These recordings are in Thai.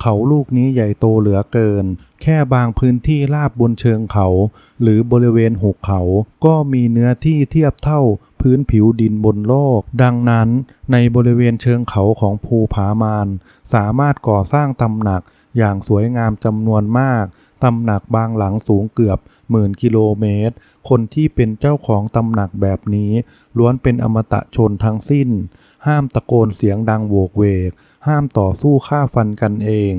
เขาลูกนี้ใหญ่โตเหลือเกิน แค่บางพื้นที่ราบบนเชิงเขา หรือบริเวณหุบเขา ก็มีเนื้อที่เทียบเท่าพื้นผิวดินบนโลก ดังนั้นในบริเวณเชิงเขาของภูผามานสามารถก่อสร้างตำหนักอย่างสวยงามจำนวนมาก ตำหนักบางหลังสูงเกือบหมื่นกิโลเมตร คนที่เป็นเจ้าของตำหนักแบบนี้ ล้วนเป็นอมตะชนทั้งสิ้น ห้ามตะโกนเสียงดังโวกเวก ห้ามต่อสู้ฆ่าฟันกันเอง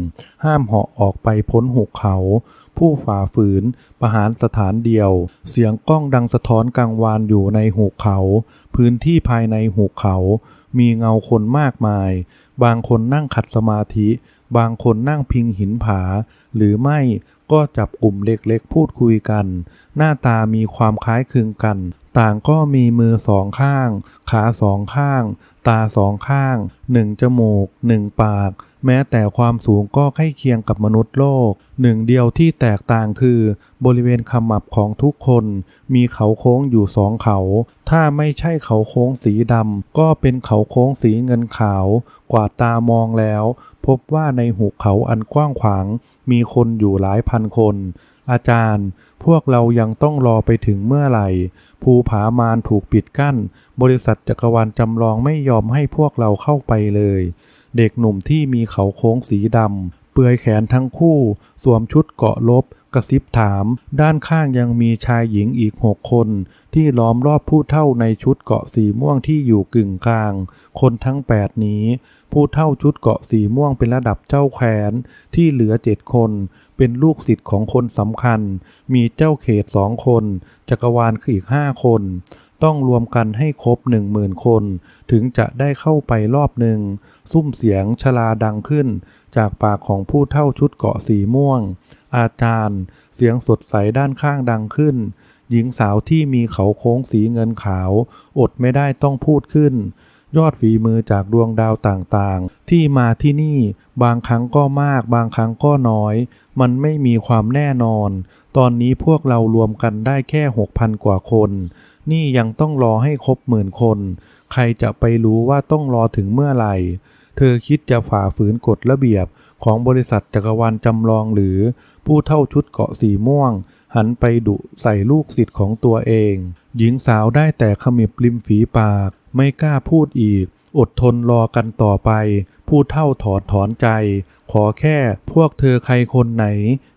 ห้ามเหาะออกไปพ้นหุบเขา ผู้ฝ่าฝืน ประหารสถานเดียว เสียงกล้องดังสะท้อนกังวานอยู่ในหุบเขา พื้นที่ภายในหุบเขา มีเงาคนมากมาย บางคนนั่งขัดสมาธิ บางคนนั่งพิงหินผา หรือไม่ก็จับกลุ่มเล็กๆ พูดคุยกัน หน้าตามีความคล้ายคลึงกัน ต่างก็มีมือสองข้าง ขาสองข้าง ตาสองข้างหนึ่งจมูกหนึ่งปาก แม้แต่ความสูงก็ใกล้เคียงกับมนุษย์โลก หนึ่งเดียวที่แตกต่างคือบริเวณขมับของทุกคน มีเขาโค้งอยู่สองเขา ถ้าไม่ใช่เขาโค้งสีดำก็เป็นเขาโค้งสีเงินขาว กว่าตามองแล้ว พบว่าในหุบเขาอันกว้างขวาง มีคนอยู่หลายพันคน อาจารย์ พวกเรายังต้องรอไปถึงเมื่อไหร่ ภูผามานถูกปิดกั้น บริษัทจักรวาลจำลองไม่ยอมให้พวกเราเข้าไปเลย เด็กหนุ่มที่มีเขาโค้งสีดำ เปลือยแขนทั้งคู่ สวมชุดเกาะลบ กระซิบถาม ด้านข้างยังมีชายหญิงอีกหกคน ที่ล้อมรอบผู้เท่าในชุดเกาะสีม่วงที่อยู่กึ่งกลาง คนทั้งแปดนี้ผู้เท่าชุดเกาะสีม่วงเป็นระดับเจ้าแขนที่เหลือเจ็ดคน เป็นลูกศิษย์ของคนสำคัญ มีเจ้าเขตสองคน จักรวาลคืออีกห้าคน ต้องรวมกันให้ครบหนึ่งหมื่นคน ถึงจะได้เข้าไปรอบหนึ่งซุ้มเสียงชลาดังขึ้น จากปากของผู้เท่าชุดเกาะสีม่วง อาจารย์ เสียงสดใสด้านข้างดังขึ้น หญิงสาวที่มีเขาโค้งสีเงินขาว อดไม่ได้ต้องพูดขึ้น ยอดฝีมือจากดวงดาวต่างๆ ที่มาที่นี่บางครั้งก็มาก บางครั้งก็น้อย มันไม่มีความแน่นอน ตอนนี้พวกเรารวมกันได้แค่หกพันกว่าคน นี่ยังต้องรอให้ครบหมื่นคน ใครจะไปรู้ว่าต้องรอถึงเมื่อไหร่เธอคิดจะฝ่าฝืนกฎระเบียบของบริษัทจักรวาลจำลองหรือผู้เท่าชุดเกาะสีม่วง หันไปดุใส่ลูกศิษย์ของตัวเอง หญิงสาวได้แต่ขมิบริมฝีปาก ไม่กล้าพูดอีก อดทนรอกันต่อไป ผู้เท่าถอดถอนใจ ขอแค่พวกเธอใครคนไหน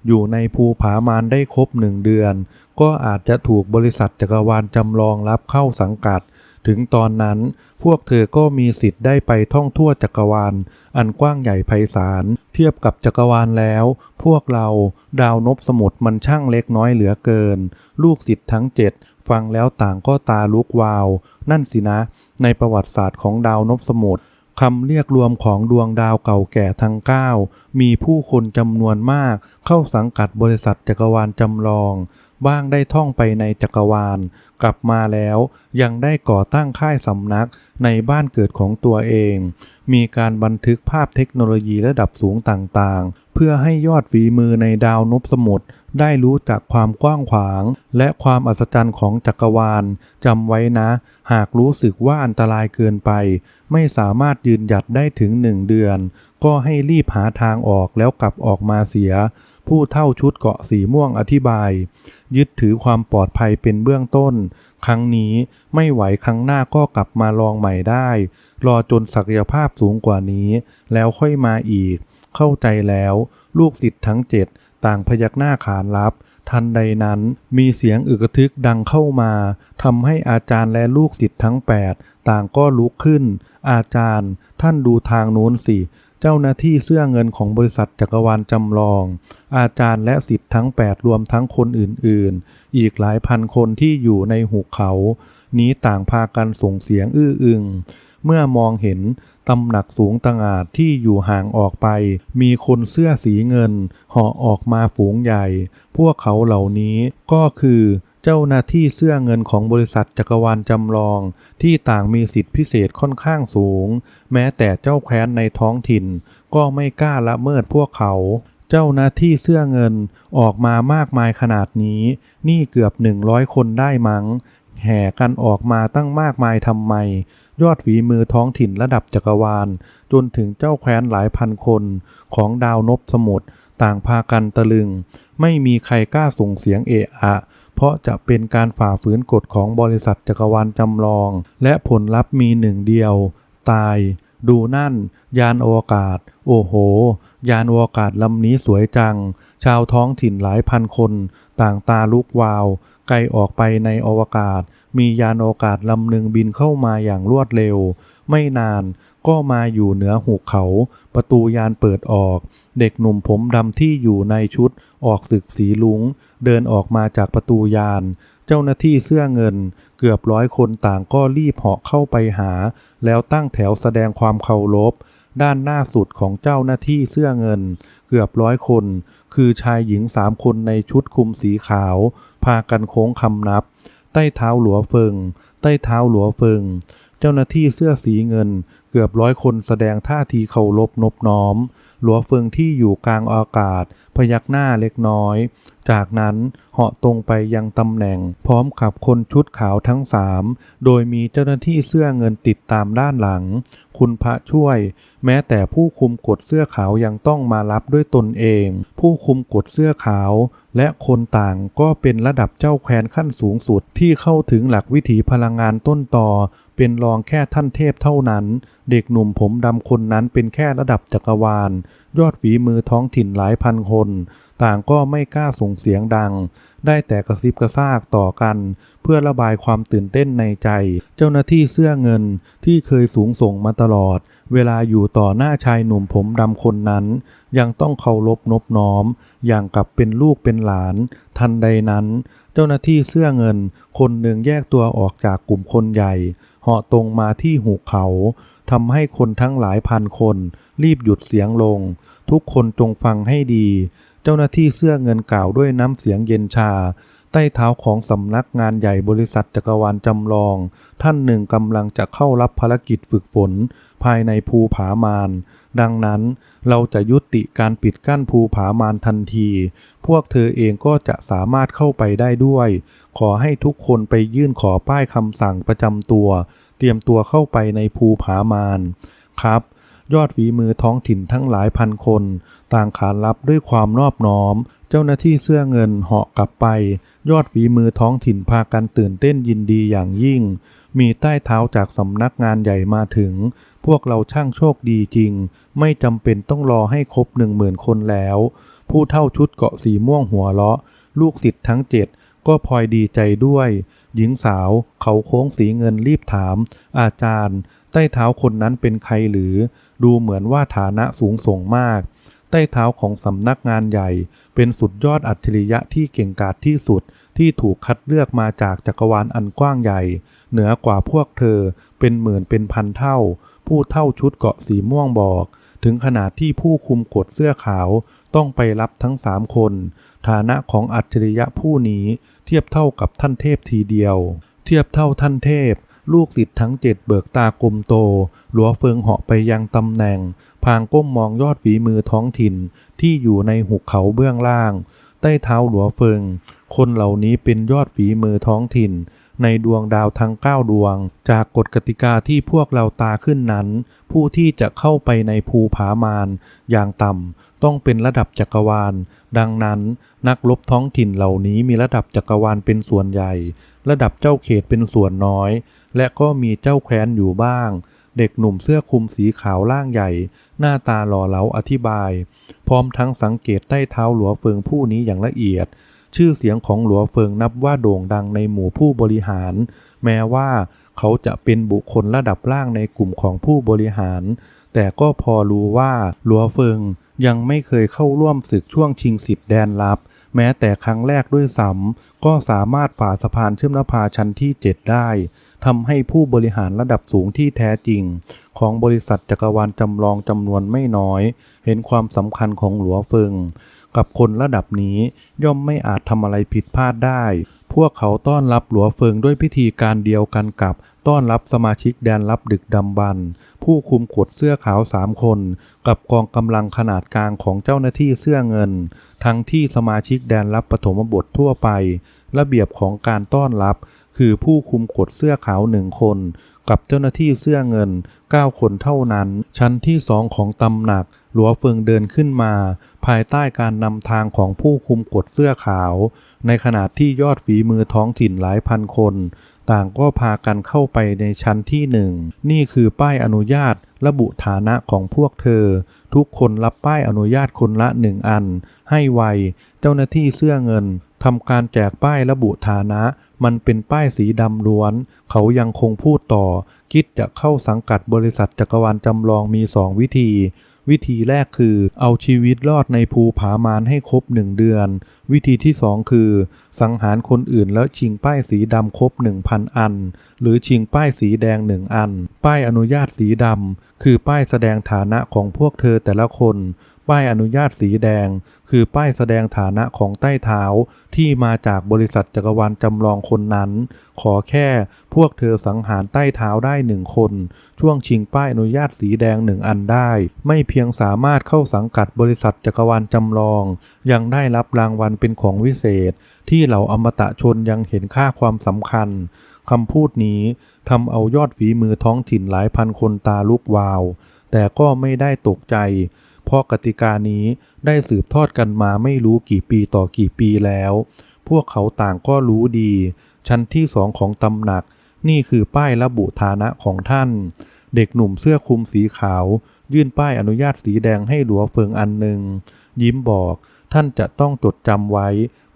อยู่ในภูผามานได้ครบหนึ่งเดือน ก็อาจจะถูกบริษัทจักรวาลจำลองรับเข้าสังกัด ถึงตอนนั้นพวกเธอก็มีสิทธิ์ได้ไปท่องทั่วจักรวาล อันกว้างใหญ่ไพศาล เทียบกับจักรวาลแล้ว พวกเราดาวนพสมุทรมันช่างเล็กน้อยเหลือเกิน ลูกศิษย์ทั้งเจ็ด ฟังแล้วต่างก็ตาลุกวาว นั่นสินะ ในประวัติศาสตร์ของดาวนพสมุทรคำเรียกรวมของดวงดาวเก่าแก่ทั้ง 9 มีผู้คนจำนวนมาก เข้าสังกัดบริษัทจักรวาลจำลอง บ้างได้ท่องไปในจักรวาล กลับมาแล้วยังได้ก่อตั้งค่ายสำนักในบ้านเกิดของตัวเอง มีการบันทึกภาพเทคโนโลยีระดับสูงต่างๆ เพื่อให้ยอดฝีมือในดาวนพสมุทร ได้รู้จักความกว้างขวาง และความอัศจรรย์ของจักรวาลจำไว้นะ หากรู้สึกว่าอันตรายเกินไป ไม่สามารถยืนหยัดได้ถึงหนึ่งเดือน ก็ให้รีบหาทางออกแล้วกลับออกมาเสีย ผู้เท่าชุดเกาะสีม่วงอธิบาย ยึดถือความปลอดภัยเป็นเบื้องต้น ครั้งนี้ไม่ไหวครั้งหน้าก็กลับมาลองใหม่ได้ รอจนศักยภาพสูงกว่านี้ แล้วค่อยมาอีกเข้าใจแล้ว ลูกศิษย์ทั้งเจ็ด ต่างพยักหน้าขานรับ ทันใดนั้นมีเสียงอึกทึกดังเข้ามาทำให้อาจารย์และลูกศิษย์ทั้ง 8 ต่างก็ลุกขึ้น อาจารย์ ท่านดูทางโน้นสิ เจ้าหน้าที่เสื้อเงินของบริษัทจักรวาลจำลอง อาจารย์และศิษย์ทั้ง 8 รวมทั้งคนอื่นๆ อีกหลายพันคนที่อยู่ในหุบเขา นี้ต่างพากันส่งเสียงอื้ออึง เมื่อมองเห็นตำหนักสูงตงาดที่อยู่ห่างออกไป มีคนเสื้อสีเงินหาะออกมาฝูงใหญ่ พวกเขาเหล่านี้ก็คือ เจ้าหน้าที่เสื้อเงินของบริษัทจักรวาลจำลอง ที่ต่างมีสิทธิพิเศษค่อนข้างสูง แม้แต่เจ้าแคว้นในท้องถิ่น ก็ไม่กล้าละเมิดพวกเขา เจ้าหน้าที่เสื้อเงินออกมามากมายขนาดนี้ นี่เกือบหนึ่งร้อยคนได้มั้ง แห่กันออกมาตั้งมากมายทำไม ยอดฝีมือท้องถิ่นระดับจักรวาล จนถึงเจ้าแคว้นหลายพันคนของดาวนพสมุทร ต่างพากันตะลึง ไม่มีใครกล้าส่งเสียงเอะอะ เพราะจะเป็นการฝ่าฝืนกฎของบริษัทจักรวาลจำลอง และผลลัพธ์มีหนึ่งเดียว ตาย ดูนั่น ยานอวกาศ โอ้โห ยานอวกาศลำนี้สวยจัง ชาวท้องถิ่นหลายพันคน ต่างตาลุกวาว ไกลออกไปในอวกาศ มียานอวกาศลำหนึ่งบินเข้ามาอย่างรวดเร็ว ไม่นานก็มาอยู่เหนือหุบเขา ประตูยานเปิดออก เด็กหนุ่มผมดำที่อยู่ในชุดออกศึกสีลุง เดินออกมาจากประตูยาน เจ้าหน้าที่เสื้อเงิน เกือบร้อยคนต่างก็รีบเหาะเข้าไปหา แล้วตั้งแถวแสดงความเคารพด้านหน้าสุดของเจ้าหน้าที่เสื้อเงิน เกือบร้อยคน คือชายหญิงสามคนในชุดคลุมสีขาว พากันโค้งคำนับ ใต้เท้าหลัวเฟิง ใต้เท้าหลัวเฟิง เจ้าหน้าที่เสื้อสีเงิน เกือบร้อยคนแสดงท่าทีเคารพนบน้อม หลัวเฟิงที่อยู่กลางอากาศ พยักหน้าเล็กน้อย จากนั้นเหาะตรงไปยังตำแหน่ง พร้อมกับคนชุดขาวทั้งสามโดยมีเจ้าหน้าที่เสื้อเงินติดตามด้านหลัง คุณพระช่วย แม้แต่ผู้คุมกฎเสื้อขาวยังต้องมารับด้วยตนเอง ผู้คุมกฎเสื้อขาวและคนต่างก็เป็นระดับเจ้าแควนขั้นสูงสุดที่เข้าถึงหลักวิถีพลังงานต้นต่อ เป็นรองแค่ท่านเทพเท่านั้น เด็กหนุ่มผมดำคนนั้นเป็นแค่ระดับจักรวาล ยอดฝีมือท้องถิ่นหลายพันคน ต่างก็ไม่กล้าส่งเสียงดัง ได้แต่กระซิบกระซากต่อกัน เพื่อระบายความตื่นเต้นในใจ เจ้าหน้าที่เสื้อเงินที่เคยสูงส่งมาตลอด เวลาอยู่ต่อหน้าชายหนุ่มผมดำคนนั้น ยังต้องเคารพนบน้อม อย่างกับเป็นลูกเป็นหลาน ทันใดนั้น เจ้าหน้าที่เสื้อเงิน คนหนึ่งแยกตัวออกจากกลุ่มคนใหญ่เหาะตรงมาที่หุบเขาทำให้คนทั้งหลายพันคน รีบหยุดเสียงลง ทุกคนจงฟังให้ดี เจ้าหน้าที่เสื้อเงินกล่าวด้วยน้ำเสียงเย็นชา ใต้เท้าของสำนักงานใหญ่บริษัทจักรวาลจำลอง ท่านหนึ่งกำลังจะเข้ารับภารกิจฝึกฝน ภายในภูผามาน ดังนั้นเราจะยุติการปิดกั้นภูผามานทันที พวกเธอเองก็จะสามารถเข้าไปได้ด้วย ขอให้ทุกคนไปยื่นขอป้ายคำสั่งประจำตัว เตรียมตัวเข้าไปในภูผามาน ครับยอดฝีมือท้องถิ่นทั้งหลายพันคน ต่างขานรับด้วยความนอบน้อม เจ้าหน้าที่เสื้อเงินเหาะกลับไป ยอดฝีมือท้องถิ่นพากันตื่นเต้นยินดีอย่างยิ่ง มีใต้เท้าจากสำนักงานใหญ่มาถึง พวกเราช่างโชคดีจริง ไม่จำเป็นต้องรอให้ครบหนึ่งหมื่นคนแล้ว ผู้เท่าชุดเกาะสีม่วงหัวเราะ ลูกศิษย์ทั้งเจ็ดก็พลอยดีใจด้วย หญิงสาวเขาโค้งสีเงินรีบถาม อาจารย์ ใต้เท้าคนนั้นเป็นใครหรือ ดูเหมือนว่าฐานะสูงส่งมาก ใต้เท้าของสำนักงานใหญ่ เป็นสุดยอดอัจฉริยะที่เก่งกาจที่สุดที่ถูกคัดเลือกมาจากจักรวาลอันกว้างใหญ่ เหนือกว่าพวกเธอเป็นหมื่นเป็นพันเท่า ผู้เท่าชุดเกาะสีม่วงบอก ถึงขนาดที่ผู้คุมกฎเสื้อขาวต้องไปรับทั้งสามคน ฐานะของอัจฉริยะผู้นี้เทียบเท่ากับท่านเทพทีเดียว เทียบเท่าท่านเทพ ลูกศิษย์ทั้งเจ็ดเบิกตากลมโต หลัวเฟิงเหาะไปยังตำแหน่ง พางก้มมองยอดฝีมือท้องถิ่นที่อยู่ในหุบเขาเบื้องล่าง ใต้เท้าหลัวเฟิง คนเหล่านี้เป็นยอดฝีมือท้องถิ่น ในดวงดาวทั้ง 9 ดวง จากกฎกติกาที่พวกเราตาขึ้นนั้น ผู้ที่จะเข้าไปในภูผามานอย่างต่ำต้องเป็นระดับจักรวาล ดังนั้นนักรบท้องถิ่นเหล่านี้มีระดับจักรวาลเป็นส่วนใหญ่ ระดับเจ้าเขตเป็นส่วนน้อย และก็มีเจ้าแคว้นอยู่บ้าง เด็กหนุ่มเสื้อคลุมสีขาวล่างใหญ่ หน้าตาหล่อเหลาอธิบาย พร้อมทั้งสังเกตใต้เท้าหลัวเฟิงผู้นี้อย่างละเอียด ชื่อเสียงของหลัวเฟิงนับว่าโด่งดังในหมู่ผู้บริหาร แม้ว่าเขาจะเป็นบุคคลระดับล่างในกลุ่มของผู้บริหาร แต่ก็พอรู้ว่าหลัวเฟิงยังไม่เคยเข้าร่วมศึกช่วงชิงสิทธิ์แดนลับ แม้แต่ครั้งแรกด้วยซ้ำก็สามารถฝ่าสะพานเชื่อมนภาชั้นที่ 7 ได้ ทำให้ผู้บริหารระดับสูงที่แท้จริง ของบริษัทจักรวาลจำลองจำนวนไม่น้อย เห็นความสำคัญของหลัวเฟิง กับคนระดับนี้ย่อมไม่อาจทำอะไรผิดพลาดได้ พวกเขาต้อนรับหลัวเฟิงด้วยพิธีการเดียวกันกับ ต้อนรับสมาชิกแดนลับดึกดำบรรพ์ผู้คุมกฎเสื้อขาวสามคน กับกองกำลังขนาดกลางของเจ้าหน้าที่เสื้อเงิน ทั้งที่สมาชิกแดนลับปฐมบททั่วไป ระเบียบของการต้อนรับ คือผู้คุมกฎเสื้อขาวหนึ่งคน กับเจ้าหน้าที่เสื้อเงิน 9 คนเท่านั้น ชั้นที่สองของตำหนัก หลัวเฟิงเดินขึ้นมา ภายใต้การนำทางของผู้คุมกฎเสื้อขาว ในขณะที่ยอดฝีมือท้องถิ่นหลายพันคน ต่างก็พากันเข้าไปในชั้นที่หนึ่ง นี่คือป้ายอนุญาตระบุฐานะของพวกเธอ ทุกคนรับป้ายอนุญาตคนละหนึ่งอัน ให้ไว เจ้าหน้าที่เสื้อเงินทำการแจกป้ายระบุฐานะ มันเป็นป้ายสีดำล้วน เขายังคงพูดต่อ คิดจะเข้าสังกัดบริษัทจักรวาลจำลองมีสองวิธี วิธีแรกคือ เอาชีวิตรอดในภูผามานให้ครบหนึ่งเดือน วิธีที่สองคือ สังหารคนอื่นแล้วชิงป้ายสีดำครบ 1,000 อัน หรือชิงป้ายสีแดงหนึ่งอัน ป้ายอนุญาตสีดำคือป้ายแสดงฐานะของพวกเธอแต่ละคน ป้ายอนุญาตสีแดง คือป้ายแสดงฐานะของใต้เท้าที่มาจากบริษัทจักรวาลจำลองคนนั้น ขอแค่พวกเธอสังหารใต้เท้าได้หนึ่งคน ช่วงชิงป้ายอนุญาตสีแดงหนึ่งอันได้ ไม่เพียงสามารถเข้าสังกัดบริษัทจักรวาลจำลอง ยังได้รับรางวัลเป็นของวิเศษ ที่เหล่าอมตะชนยังเห็นค่าความสำคัญคำพูดนี้ทำเอายอดฝีมือท้องถิ่นหลายพันคนตาลุกวาว แต่ก็ไม่ได้ตกใจ เพราะกติกานี้ได้สืบทอดกันมาไม่รู้กี่ปีต่อกี่ปีแล้ว พวกเขาต่างก็รู้ดี ชั้นที่สองของตำหนัก นี่คือป้ายระบุฐานะของท่าน เด็กหนุ่มเสื้อคลุมสีขาว ยื่นป้ายอนุญาตสีแดงให้หลัวเฟิงอันหนึ่ง ยิ้มบอกท่านจะต้องจดจำไว้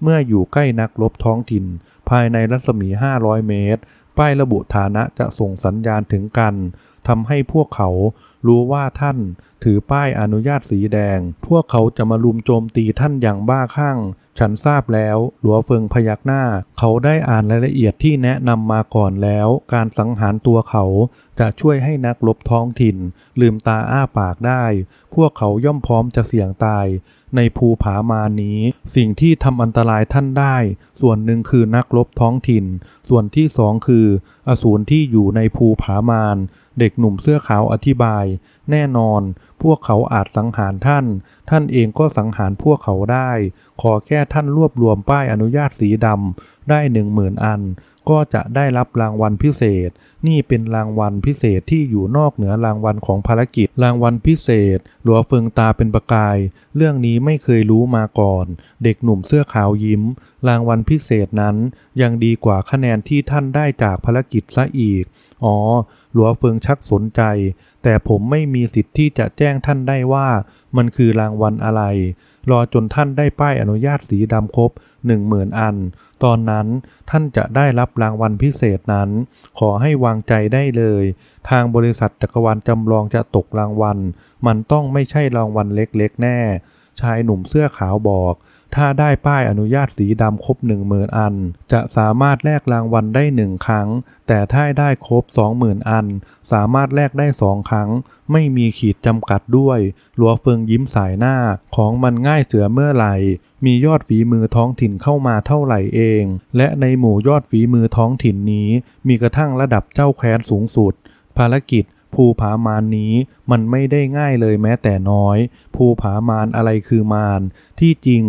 เมื่ออยู่ใกล้นักรบท้องถิ่น ภายในรัศมี 500 เมตร ป้ายระบุฐานะจะส่งสัญญาณถึงกันทำให้พวกเขา รู้ว่าท่านถือป้ายอนุญาตสีแดง พวกเขาจะมาลุมโจมตีท่านอย่างบ้าคลั่ง ฉันทราบแล้ว หลัวเฟิงพยักหน้า เขาได้อ่านรายละเอียดที่แนะนำมาก่อนแล้ว การสังหารตัวเขาจะช่วยให้นักรบท้องถิ่น ลืมตาอ้าปากได้ พวกเขาย่อมพร้อมจะเสี่ยงตาย ในภูผามานี้ สิ่งที่ทำอันตรายท่านได้ ส่วนหนึ่งคือนักรบท้องถิ่น ส่วนที่สองคือ อสูรที่อยู่ในภูผามาน เด็กหนุ่มเสื้อขาวอธิบาย แน่นอน พวกเขาอาจสังหารท่าน ท่านเองก็สังหารพวกเขาได้ ขอแค่ท่านรวบรวมป้ายอนุญาตสีดำได้หนึ่งหมื่นอัน ก็จะได้รับรางวัลพิเศษ นี่เป็นรางวัลพิเศษที่อยู่นอกเหนือรางวัลของภารกิจ รางวัลพิเศษ หลัวเฟิงตาเป็นประกาย เรื่องนี้ไม่เคยรู้มาก่อน เด็กหนุ่มเสื้อขาวยิ้ม รางวัลพิเศษนั้นยังดีกว่าคะแนนที่ท่านได้จากภารกิจซะอีก อ๋อ หลัวเฟิงชักสนใจ แต่ผมไม่มีีสิทธิ์ที่จะแจ้งท่านได้ว่ามันคือรางวัลอะไร รอจนท่านได้ป้ายอนุญาตสีดำครบหนึ่งหมื่นอัน ตอนนั้นท่านจะได้รับรางวัลพิเศษนั้น ขอให้วางใจได้เลย ทางบริษัทจักรวาลจำลองจะตกรางวัล มันต้องไม่ใช่รางวัลเล็กๆแน่ ชายหนุ่มเสื้อขาวบอก ถ้าได้ป้ายอนุญาตสีดำครบหนึ่งหมื่นอัน จะสามารถแลกรางวัลได้หนึ่งครั้ง แต่ถ้าได้ครบสองหมื่นอัน สามารถแลกได้สองครั้ง ไม่มีขีดจำกัดด้วยหลัวเฟิงยิ้มสายหน้า ของมันง่ายเสือเมื่อไหร่ มียอดฝีมือท้องถิ่นเข้ามาเท่าไหร่เอง และในหมู่ยอดฝีมือท้องถิ่นนี้ มีกระทั่งระดับเจ้าแคว้นสูงสุด ภารกิจภูผามานนี้ มันไม่ได้ง่ายเลยแม้แต่น้อย ภูผามานอะไรคือมารที่จริง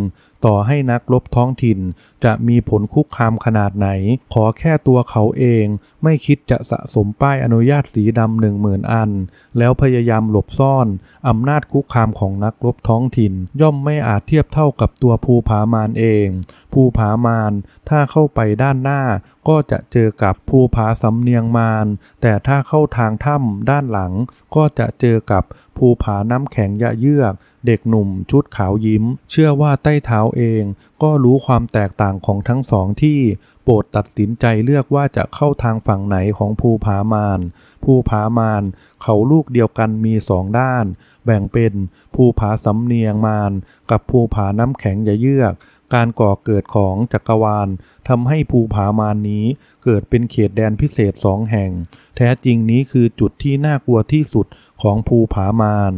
ต่อให้นักรบท้องถิ่น จะมีผลคุกคามขนาดไหน ขอแค่ตัวเขาเอง ไม่คิดจะสะสมป้ายอนุญาตสีดำหนึ่งหมื่นอัน แล้วพยายามหลบซ่อนอำนาจคุกคามของนักรบท้องถิ่น ย่อมไม่อาจเทียบเท่ากับตัวภูผามานเอง ภูผามานถ้าเข้าไปด้านหน้า ก็จะเจอกับภูผาสำเนียงมารแต่ถ้าเข้าทางถ้ำด้านหลังก็จะเจออกับภูผาน้ำแข็งยะเยือก เด็กหนุ่มชุดขาวยิ้ม เชื่อว่าใต้เท้าเอง ก็รู้ความแตกต่างของทั้งสองที่ ปรดตัดสินใจเลือกว่าจะเข้าทางฝั่งไหนของภูผามานภูผามานเขาลูกเดียวกันมีสองด้าน แบ่งเป็นภูผาสำเนียงมานกับภูผาน้ำแข็งอย่าเยือก การก่อเกิดของจักรวาลทำให้ภูผามานนี้เกิดเป็นเขตแดนพิเศษสองแห่ง แท้จริงนี้คือจุดที่น่ากลัวที่สุดของภูผามาน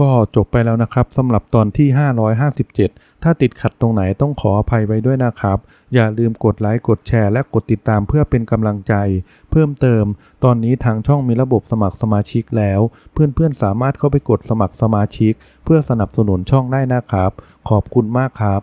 ก็จบไปแล้วนะครับสำหรับตอนที่ 557 ถ้าติดขัดตรงไหนต้องขออภัยไว้ด้วยนะครับ อย่าลืมกดไลค์กดแชร์และกดติดตามเพื่อเป็นกำลังใจ เพิ่มเติม ตอนนี้ทางช่องมีระบบสมัครสมาชิกแล้ว เพื่อนๆสามารถเข้าไปกดสมัครสมาชิก เพื่อสนับสนุนช่องได้นะครับ ขอบคุณมากครับ